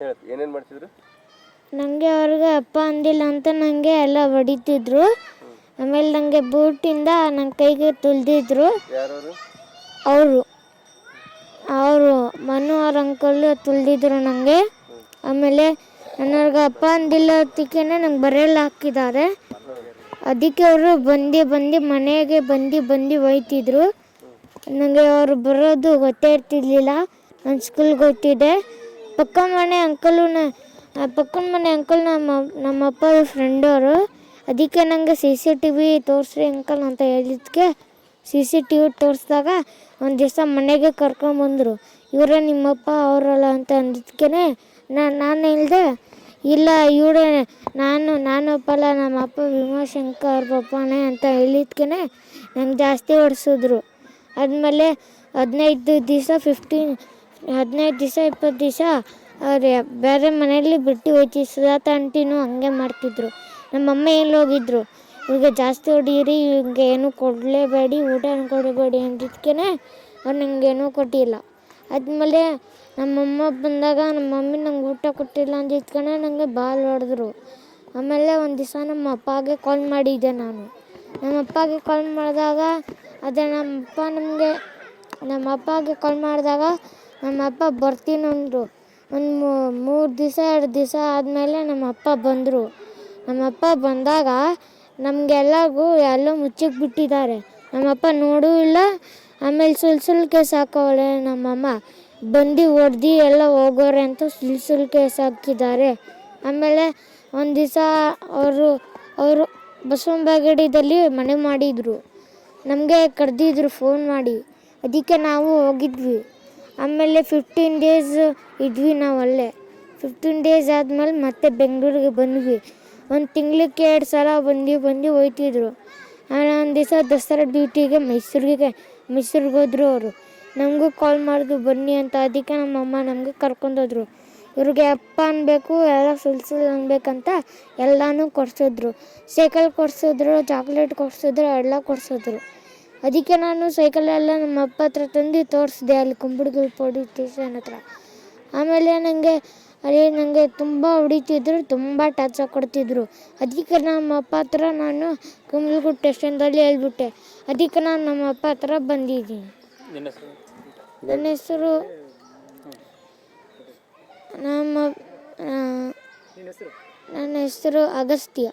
ಹೇಳತ್ ಏನೇನು ಮಾಡ್ತಿದ್ರು? ನನಗೆ ಅವ್ರಿಗೆ ಅಪ್ಪ ಅಂದಿಲ್ಲ ಅಂತ ನನಗೆ ಎಲ್ಲ ಹೊಡಿತಿದ್ರು. ಆಮೇಲೆ ನನಗೆ ಬೂಟಿಂದ ನನ್ನ ಕೈಗೆ ತುಳಿದಿದ್ರು. ಯಾರವರು? ಅವರು. ಅವರು ಮನು ಅವ್ರ ಅಂಕಲ್ಲು ತುಳಿದಿದ್ರು ನನಗೆ ಆಮೇಲೆ ನನ್ನವ್ರಿಗೆ ಅಪ್ಪ ಅಂದಿಲ್ಲ ಅದಕ್ಕೆ ನಂಗೆ ಬರೆಯಲ್ಲ ಹಾಕಿದ್ದಾರೆ ಅದಕ್ಕೆ ಅವರು ಬಂದು ಬಂದು ಮನೆಗೆ ಬಂದು ಬಂದು ಒಯ್ತಿದ್ರು ನನಗೆ ಅವರು ಬರೋದು ಗೊತ್ತೇ ಇರ್ತಿರ್ಲಿಲ್ಲ. ನಾನು ಸ್ಕೂಲ್ಗೆ ಹೋಗ್ತಿದ್ದೆ ಪಕ್ಕ ಮನೆ ಅಂಕಲು ಪಕ್ಕದ ಮನೆ ಅಂಕಲ್ ನಮ್ಮ ನಮ್ಮಪ್ಪ ಫ್ರೆಂಡ್ ಅವರು ಅದಕ್ಕೆ ನಂಗೆ ಸಿ ಸಿ ಟಿ ವಿ ತೋರಿಸ್ರಿ ಅಂಕಲ್ ಅಂತ ಹೇಳಿದ್ಕೆ ಸಿ ಸಿ ಟಿ ವಿ ತೋರಿಸ್ದಾಗ ಒಂದು ದಿವಸ ಮನೆಗೆ ಕರ್ಕೊಂಬಂದರು ಇವರೇ ನಿಮ್ಮಪ್ಪ ಅವರಲ್ಲ ಅಂತ ಅಂದಿದ್ದಕ್ಕೆ ನಾನು ಹೇಳಿದೆ, ಇಲ್ಲ ಇವರೇ, ನಾನು ನಾನು ಅಪ್ಪಲ್ಲ, ನಮ್ಮ ಅಪ್ಪ ಭೀಮಾಶಂಕರ್ ಪಪ್ಪನೇ ಅಂತ ಹೇಳಿದ್ಕೆ ನಂಗೆ ಜಾಸ್ತಿ ಹೊಡೆಸಿದ್ರು. ಆದಮೇಲೆ ಹದಿನೈದು ದಿವಸ ಫಿಫ್ಟೀನ್ ಹದಿನೈದು ದಿವಸ, ಇಪ್ಪತ್ತು ದಿವಸ ಅವ್ರು ಬೇರೆ ಮನೆಯಲ್ಲಿ ಬಿಟ್ಟು ಹೋಯ್ತಿ ಸುಧಾತ ಅಂಟಿನೂ ಹಂಗೆ ಮಾಡ್ತಿದ್ರು. ನಮ್ಮಮ್ಮ ಎಲ್ಲಿ ಹೋಗಿದ್ರು? ಈಗ ಜಾಸ್ತಿ ಹೊಡೀರಿ ಇವಾಗ ಏನೂ ಕೊಡಲೇಬೇಡಿ, ಊಟ ಕೊಡಬೇಡಿ ಅಂದಿದ್ದಕ್ಕೆ ಅವ್ರು ನನಗೇನೂ ಕೊಟ್ಟಿಲ್ಲ. ಆದಮೇಲೆ ನಮ್ಮಮ್ಮ ಬಂದಾಗ ನಮ್ಮ ಮಮ್ಮಿ ನಂಗೆ ಊಟ ಕೊಟ್ಟಿಲ್ಲ ಅಂದಿದ್ಕನೆ ನನಗೆ ಬಾಲ್ ಹೊಡೆದ್ರು. ಆಮೇಲೆ ಒಂದು ದಿವಸ ನಮ್ಮ ಅಪ್ಪಗೆ ಕಾಲ್ ಮಾಡಿದ್ದೆ ನಾನು. ನಮ್ಮ ಅಪ್ಪಗೆ ಕಾಲ್ ಮಾಡಿದಾಗ, ಅದೇ ನಮ್ಮ ಅಪ್ಪ ನಮಗೆ, ನಮ್ಮ ಅಪ್ಪಗೆ ಕಾಲ್ ಮಾಡಿದಾಗ ನಮ್ಮ ಅಪ್ಪ ಬರ್ತೀನಿ ಅಂದರು. ಒಂದು ಮೂರು ದಿವಸ ಎರಡು ದಿವಸ ಆದಮೇಲೆ ನಮ್ಮ ಅಪ್ಪ ಬಂದರು. ನಮ್ಮ ಅಪ್ಪ ಬಂದಾಗ ನಮಗೆಲ್ಲಗೂ ಎಲ್ಲೋ ಮುಚ್ಚಕ್ಕೆ ಬಿಟ್ಟಿದ್ದಾರೆ. ನಮ್ಮಪ್ಪ ನೋಡೂ ಇಲ್ಲ. ಆಮೇಲೆ ಸುಲ್ ಸುಲ್ಕೆ ಕೇಸ್ ಹಾಕವಳೆ ನಮ್ಮಮ್ಮ. ಬಂದು ಹೊಡ್ದು ಎಲ್ಲ ಹೋಗೋರೆ ಅಂತ ಸುಲ್ ಸುಲ್ಕೆ ಸಾಕಿದ್ದಾರೆ. ಆಮೇಲೆ ಒಂದು ದಿವಸ ಅವರು ಅವರು ಬಸವನ ಬಾಗಡಿದಲ್ಲಿ ಮನೆ ಮಾಡಿದರು. ನಮಗೆ ಕರೆದಿದ್ರು ಫೋನ್ ಮಾಡಿ. ಅದಕ್ಕೆ ನಾವು ಹೋಗಿದ್ವಿ. ಆಮೇಲೆ ಫಿಫ್ಟೀನ್ ಡೇಸ್ ಇದ್ವಿ ನಾವು ಅಲ್ಲೇ. ಫಿಫ್ಟೀನ್ ಡೇಸ್ ಆದಮೇಲೆ ಮತ್ತೆ ಬೆಂಗಳೂರಿಗೆ ಬಂದ್ವಿ. ಒಂದು ತಿಂಗ್ಳಿಗೆ ಎರಡು ಸಲ ಬಂದು ಬಂದು ಹೋಯ್ತಿದ್ರು. ಆಮೇಲೆ ಒಂದು ದಿವಸ ದಸರಾ ಡ್ಯೂಟಿಗೆ ಮೈಸೂರಿಗೆ ಮೈಸೂರಿಗೆ ಹೋದ್ರು ಅವರು. ನಮಗೂ ಕಾಲ್ ಮಾಡಿದ್ರು ಬನ್ನಿ ಅಂತ. ಅದಕ್ಕೆ ನಮ್ಮಮ್ಮ ನಮಗೆ ಕರ್ಕೊಂಡೋದ್ರು ಇವ್ರಿಗೆ ಅಪ್ಪ ಅನ್ಬೇಕು ಎಲ್ಲ ಸುಲ್ ಸುಲ್ ಅನ್ಬೇಕಂತ ಎಲ್ಲನೂ ಕೊಡ್ಸಿದ್ರು. ಸೈಕಲ್ ಕೊಡ್ಸಿದ್ರು ಚಾಕ್ಲೇಟ್ ಕೊಡ್ಸಿದ್ರು ಎಲ್ಲ ಕೊಡ್ಸಿದ್ರು. ಅದಕ್ಕೆ ನಾನು ಸೈಕಲೆಲ್ಲ ನಮ್ಮ ಅಪ್ಪ ಹತ್ರ ತಂದು ತೋರಿಸಿದೆ ಅಲ್ಲಿ ಕುಂಬಳಗುಲ್ ಪೊಲೀಸ್ ಸ್ಟೇಷನ್ ಹತ್ರ. ಆಮೇಲೆ ನನಗೆ ಅಲ್ಲಿ ನನಗೆ ತುಂಬ ಹೊಡಿತಿದ್ರು ತುಂಬ ಟಚ್ ಕೊಡ್ತಿದ್ರು ಅದಕ್ಕೆ ನಮ್ಮ ಅಪ್ಪ ಹತ್ರ ನಾನು ಕುಂಬಳಗುಲ್ ಸ್ಟೇಷನ್ದಲ್ಲಿ ಹೇಳ್ಬಿಟ್ಟೆ. ಅದಕ್ಕೆ ನಾನು ನಮ್ಮ ಅಪ್ಪ ಹತ್ರ ಬಂದಿದ್ದೀನಿ. ನನ್ನ ಹೆಸರು? ನಮ್ಮ ನನ್ನ ಹೆಸರು ಅಗಸ್ತ್ಯ.